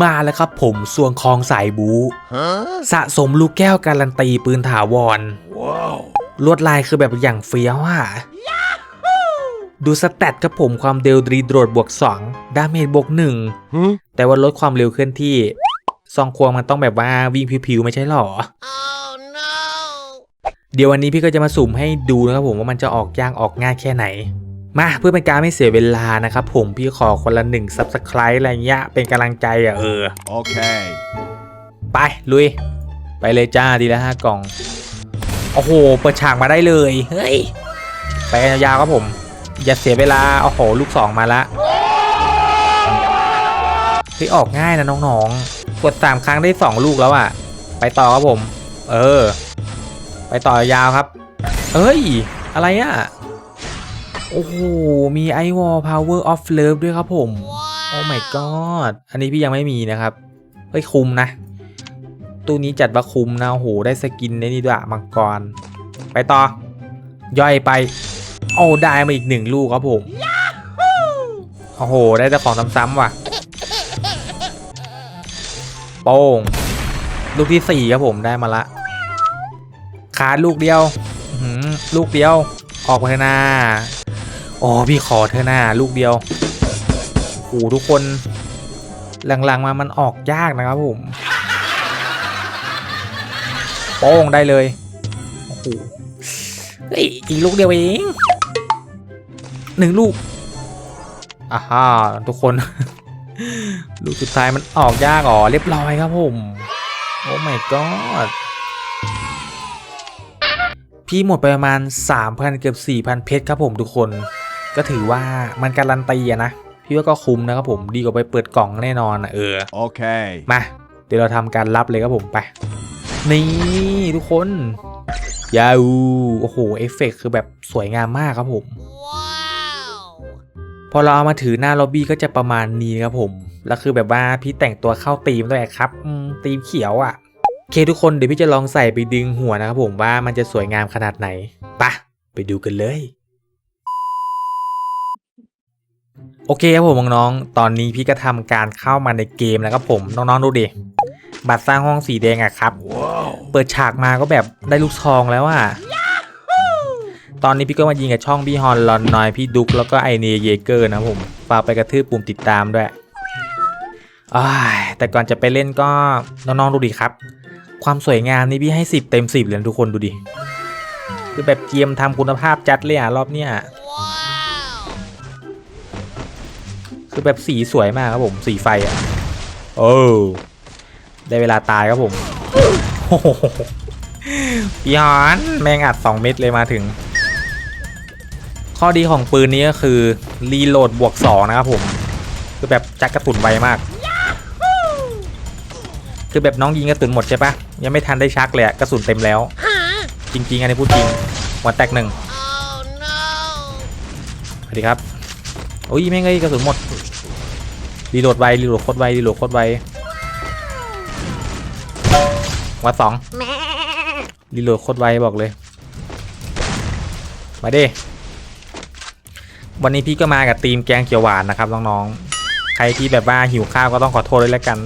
มาแล้วครับผมส่วงคลองสายบู สะสมลูกแก้วการันตีปืนถาวรลวดลายคือแบบอย่างเฟี้ยวอะดูสแตทครับผมความเดลดรีโดดบวก 2 ดาเมจบวก 1 แต่ว่าลดความเร็วเคลื่อนที่ซองควงมันต้องแบบว่าวิ่งผิวๆ ไม่ใช่หรอ Oh no! เดี๋ยววันนี้พี่ก็จะมาสุ่มให้ดูนะครับผมว่ามันจะออกยากออกง่ายแค่ไหน มาเพื่อเป็นการไม่เสียเวลานะครับผมพี่ขอคนละหนึ่ง subscribe อะไรเงี้ยเป็นกำลังใจอะเออ Okay. ไป ลุย ไปเลยจ้าดีละห้ากล่อง โอ้โห เปิดฉากมาได้เลย เฮ้ย ไปกันยาวๆครับผม อย่าเสียเวลา โอ้โห ลูกสองมาละเฮ้ยออกง่ายนะน้องๆ กดสามครั้งได้สองลูกแล้วอะ ไปต่อครับผม เออ ไปต่อยาวครับ เอ้ย อะไรอะ โอ้โห มีไอวอล power of love ด้วยครับผม โอ้ my god อันนี้พี่ยังไม่มีนะครับ เฮ้ย คุมนะ ตู้นี้จัดว่าคุมนะ โอ้โห ได้สกินในนี่ด้วยอะมังกร ไปต่อ ย่อยไป โอ้ ได้มาอีกหนึ่งลูกครับผม โอ้โห ได้แต่ของซ้ำๆว่ะ โป้ง ลูกที่สี่ครับผมได้มาละ ขาดลูกเดียวอื้อหือลูกเดียวออกไปเถอะนา อ๋อพี่ขอเธอะนาลูกเดียวโอ้ทุกคนหลังๆมามันออกยากนะครับผมโป้งได้เลยโอ้โหเฮ้ยอีกลูกเดียวเองหนึ่งลูกอ่าฮ่าทุกคน ลูกสุดท้ายมันออกยากอ๋อเรียบร้อยครับผม โอ้ my god พี่หมดไปประมาณ 3,000 เกือบ 4,000 เพชรครับผมทุกคน ก็ถือว่ามันการันตีอะนะพี่ว่าก็คุ้มนะครับผมดีกว่าไปเปิดกล่องแน่นอนอะเออ Okay. มาเดี๋ยวเราทำการรับเลยครับผมไปนี่ทุกคนยาวโอ้โหเอฟเฟกต์คือแบบสวยงามมากครับผม Wow! พอเราเอามาถือหน้าล็อบบี้ก็จะประมาณนี้ครับผม แล้วคือแบบว่าพี่แต่งตัวเข้าธีมด้วยครับอืมธีมเขียวอะ่ะโอเคทุกคนเดี๋ยวพี่จะลองใส่ไปดึงหัวนะครับผมว่ามันจะสวยงามขนาดไหนไปะไปดูกันเลย โอเคครับผมน้องๆ ตอนนี้พี่ก็ทำการเข้ามาในเกมแล้วครับผมน้องๆดูดิ บัตรสร้างห้องสีแดงอะครับ Whoa. เปิดฉากมาก็แบบได้ลูกซองแล้วอะตอนนี้พี่ก็มายิงกับช่องพี่ฮอนลอนนอยพี่ดุกแล้วก็ไอเนเยเกอร์นะผมฝากไปกระทืบปุ่มติดตามด้วยแต่ก่อนจะไปเล่นก็น้องๆดูดิครับ ความสวยงามนี่พี่ให้ 10 เต็ม 10 เลยนะทุกคนดูดิ คือแบบเกมทำคุณภาพจัดเลยอะรอบเนี้ย คือแบบสีสวยมากครับผมสีไฟอะโอ้ได้เวลาตายครับผมโอ้โหพี่ฮอนแม่งอัด 2 เม็ดเลยมาถึง ข้อดีของปืนนี้ก็คือ รีโหลดบวก 2 นะครับผม คือแบบจักกระสุนไวมาก คือแบบน้องยิงกระสุนหมดใช่ปะยังไม่ทันได้ชักเลยอะกระสุนเต็มแล้ว Huh? จริง ๆ อันนี้พูดจริงวันแตกหนึ่ง Oh no! สวัสดีครับ โอ้ยแม่งไอ้กระสุนหมดรีโหลดไวรีโหลดโคตรไวรีโหลดโคตรไววัดสองรีโหลดโคตรไวบอกเลย มาดิวันนี้พี่ก็มากับทีมแกงเขียวหวานนะครับน้องๆ ใครที่แบบว่าหิวข้าวก็ต้องขอโทษด้วยแล้วกัน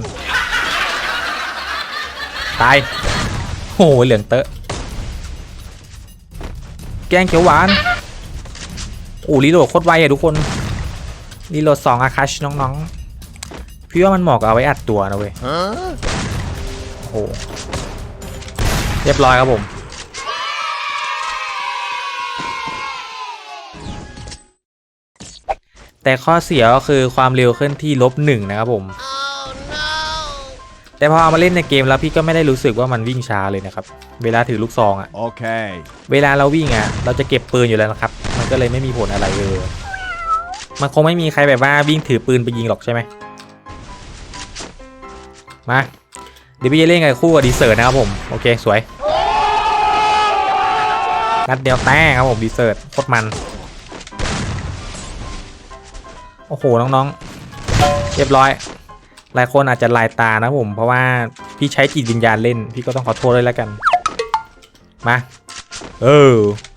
ตายโอ้โหเหลืองเตอะแกงเขียวหวานโอ้รีโหลดโคตรไวอะทุกคน รีโหลดสองอาคัชน้องๆ พี่ว่ามันเหมาะกับเอาไว้อัดตัวนะเว้ย Huh? โอ้โห เรียบร้อยครับผมแต่ข้อเสียก็คือความเร็วเคลื่อนที่ลบหนึ่งนะครับผม Oh no! แต่พอเอามาเล่นในเกมแล้วพี่ก็ไม่ได้รู้สึกว่ามันวิ่งช้าเลยนะครับ เวลาถือลูกซองอะ Okay. เวลาเราวิ่งอะเราจะเก็บปืนอยู่แล้วนะครับ มันก็เลยไม่มีผลอะไรเลย มันคงไม่มีใครแบบว่าวิ่งถือปืนไปยิงหรอกใช่ไหมมาเดี๋ยวพี่จะเล่นกับคู่กับดีเซอร์นะครับผมโอเคสวยนัดเดียวแต้ครับผมดีเซอร์โคตรมันโอ้โหน้องๆ เรียบร้อย หลายคนอาจจะลายตานะผม เพราะว่าพี่ใช้จิตวิญญาณเล่น พี่ก็ต้องขอโทษด้วยแล้วกัน มาเออ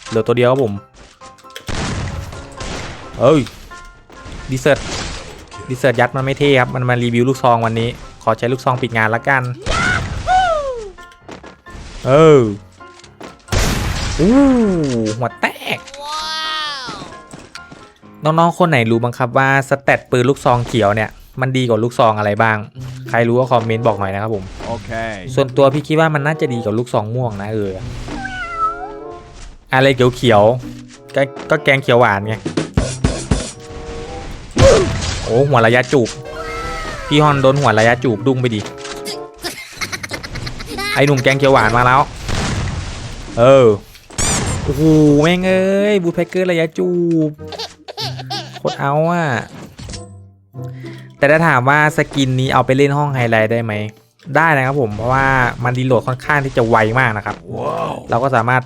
เหลือตัวเดียวครับผมเอ้ย ดีเซิร์ตดีเซิร์ตยัดมันไม่เท่ครับ มันมารีวิวลูกซองวันนี้ ขอใช้ลูกซองปิดงานละกัน เอออู้หัวแตก Wow. น้องๆ คนไหนรู้บ้างครับว่าสเตตปืนลูกซองเขียวเนี่ยมันดีกว่าลูกซองอะไรบ้าง ใครรู้ก็คอมเมนต์บอกหน่อยนะครับผม Okay. ส่วนตัวพี่คิดว่ามันน่าจะดีกว่าลูกซองม่วงนะเออ อะไรเขียวๆก็ก็แกงเขียวหวานไง โอ้หัวระยะจูบพี่ฮอนโดนหัวระยะจูบดุ้งไปดิไอหนุ่มแกงเขียวหวานมาแล้ว เออโอ้โหแม่งเอ้ยบูทแพคเกอร์ระยะจูบโคตรเอาอะแต่ถ้าถามว่าสกินนี้เอาไปเล่นห้องไฮไลท์ได้ไหมได้นะครับผมเพราะว่ามันดีโหลดค่อนข้างที่จะไวมากนะครับ Whoa. เราก็สามารถ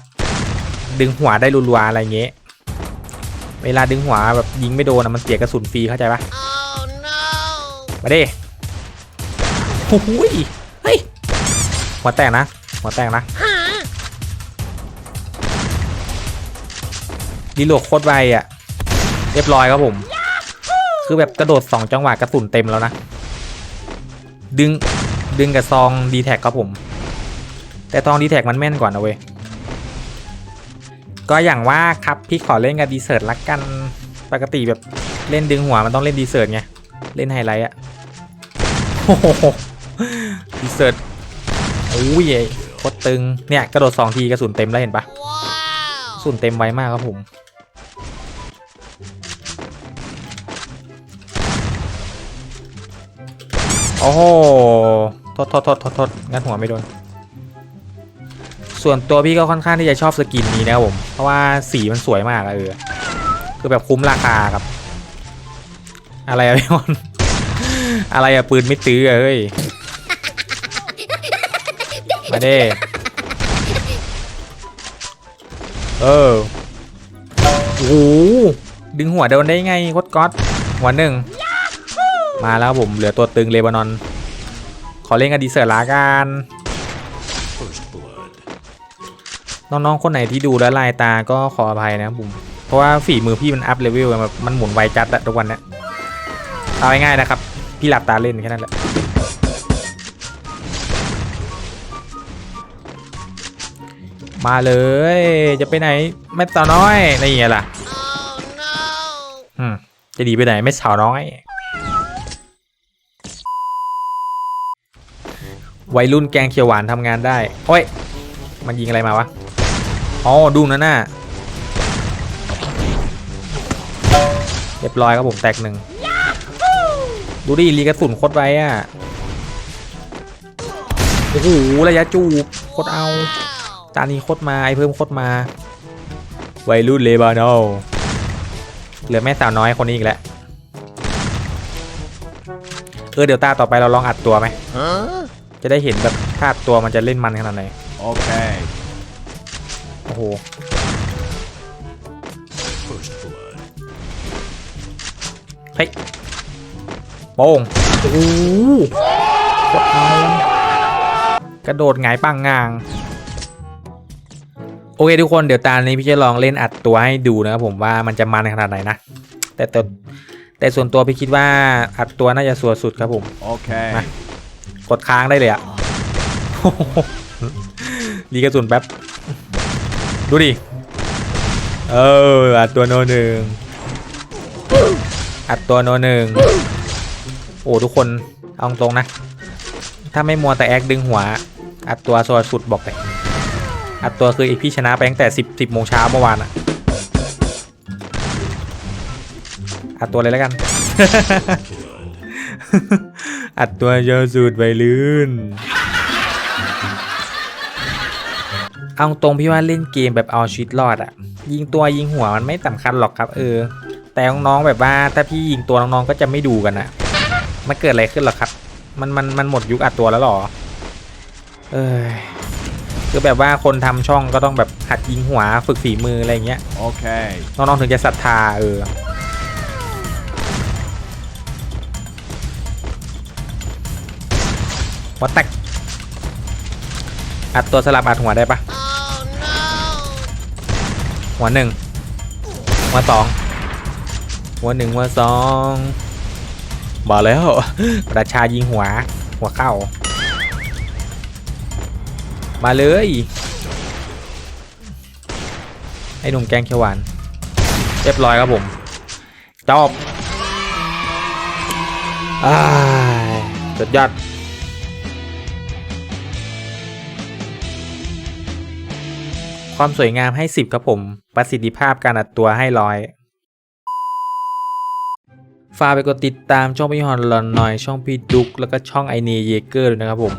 ดึงหัวได้รัวๆอะไรเงี้ยเวลาดึงหัวแบบยิงไม่โดนอะมันเสียกระสุนฟรีเข้าใจปะ Oh no. มาดิโอ้โหยเฮ้ยหัวแตกนะหัวแตกนะดีโหลดโคตรไวอะ เรียบร้อยครับผม คือแบบกระโดด 2 จังหวะกระสุนเต็มแล้วนะ ดึงดึงกับซองดีแท็กครับผม แต่ซองดีแท็กมันแม่นกว่านะเว้ย ก็อย่างว่าครับพี่ขอเล่นกับดีเซิร์ตละกัน ปกติแบบเล่นดึงหัวมันต้องเล่นดีเซิร์ตไง เล่นไฮไลท์อะ โอ้โหดีเซิร์ตโอ้ยโคตรตึง เนี่ยกระโดด2ทีกระสุนเต็มแล้วเห็นปะ Wow. ส่วนเต็มไวมากครับผม โอ้โหทษโทษโทษโทษโทษงัดหัวไม่โดน ส่วนตัวพี่ก็ค่อนข้างที่จะชอบสกินนี้นะครับผม เพราะว่าสีมันสวยมากเออ คือแบบคุ้มราคาครับ อะไรอะพี่มอน อะไรอะปืนไม่ตื้ออะเฮ้ยมาเด้เออโอ้โหดึงหัวโดนได้ไงโคตรก๊อตหัวหนึ่งมาแล้วผมเหลือตัวตึงเลบานอน ขอเล่นกับดีเซอร์ลากันน้องๆ คนไหนที่ดูแล้วลายตาก็ขออภัยนะผมเพราะว่าฝีมือพี่มันอัพเลเวลแบบมันหมุนไวจัดอะทุกวันเนี้ยเอาง่ายๆนะครับ พี่หลับตาเล่นแค่นั้นแหละมาเลย จะไปไหนแม่สาวน้อยนี่ไงล่ะ Oh no. จะดีไปไหนไม่สาวน้อย วัยรุ่นแกงเขียวหวานทำงานได้ โอ้ย มันยิงอะไรมาวะ อ๋อ ดูนะน่ะเรียบร้อยครับผมแตกหนึ่ง ดูดิรีกระสุนโคตรไวอะโอ้โหระยะจูบโคตรเอา Wow. ตานี้โคตรมาไอเพิ่มโคตรมาวัยรุ่นเลบานอลเหลือแม่สาวน้อยคนนี้อีกแล้วเออเดี๋ยวตาต่อไปเราลองอัดตัวไหม Huh? จะได้เห็นแบบภาพตัวมันจะเล่นมันขนาดไหน Okay. โอ้โห First blood. เฮ้ย โป้งโอ้โหโคตรเอากระโดดหงายปังงาง โอเคทุกคนเดี๋ยวตานี้พี่จะลองเล่นอัดตัวให้ดูนะครับผมว่ามันจะมันขนาดไหนนะ แต่แต่แต่ส่วนตัวพี่คิดว่าอัดตัวน่าจะสัวสุดครับผม Okay. มากดค้างได้เลยอะรีกระสุนแป๊บ ดูดิ เอออัดตัวโนหนึ่งอัดตัวโนหนึ่ง โอ้ทุกคนเอาตรงนะ ถ้าไม่มัวแต่แอคดึงหัว อัดตัวโซสุดบอกเลยอัดตัวคืออีกพี่ชนะไปตั้งแต่สิบสิบโมงเช้าเมื่อวานอะอัดตัวเลยแล้วกัน อัดตัวโยสูดใบลื่นเอาตรงพี่ว่าเล่นเกมแบบเอาชีวิตรอดอะยิงตัวยิงหัวมันไม่สำคัญหรอกครับ เออ แต่น้องๆแบบว่าถ้าพี่ยิงตัวน้องๆก็จะไม่ดูกันอะ มันเกิดอะไรขึ้นหรอครับ มันมันมันหมดยุคอัดตัวแล้วหรอ เออคือแบบว่าคนทำช่องก็ต้องแบบหัดยิงหัวฝึกฝีมืออะไรอย่างเงี้ย Okay. น้องๆถึงจะศรัทธาเออหัวแตกอัดตัวสลับอัดหัวได้ปะ Oh no. หัวหนึ่งหัวสองหัวหนึ่งหัวสอง บอกแล้วราชายิงหัว หัวเข้า มาเลย ไอ้หนุ่มแกงเขียวหวานเรียบร้อยครับผมจบอ้าสุดยอดความสวยงามให้ 10 ครับผม ประสิทธิภาพการอัดตัวให้ร้อย ฝากไปกดติดตามช่องพี่ฮอนลอนหน่อยช่องพี่ดุกแล้วก็ช่องไอเนเยเกอร์ด้วยนะครับผม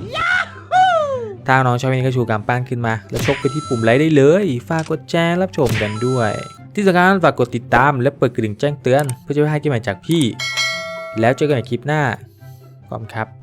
ถ้าน้องชอบนี้ก็ชูกำปั้นขึ้นมา แล้วชกไปที่ปุ่มไลค์ได้เลย ฝากกดแชร์รับชมกันด้วย ที่สำคัญฝากกดติดตามและเปิดกระดิ่งแจ้งเตือน เพื่อจะไม่ให้เกมใหม่จากพี่ แล้วเจอกันในคลิปหน้าขอบคุณครับ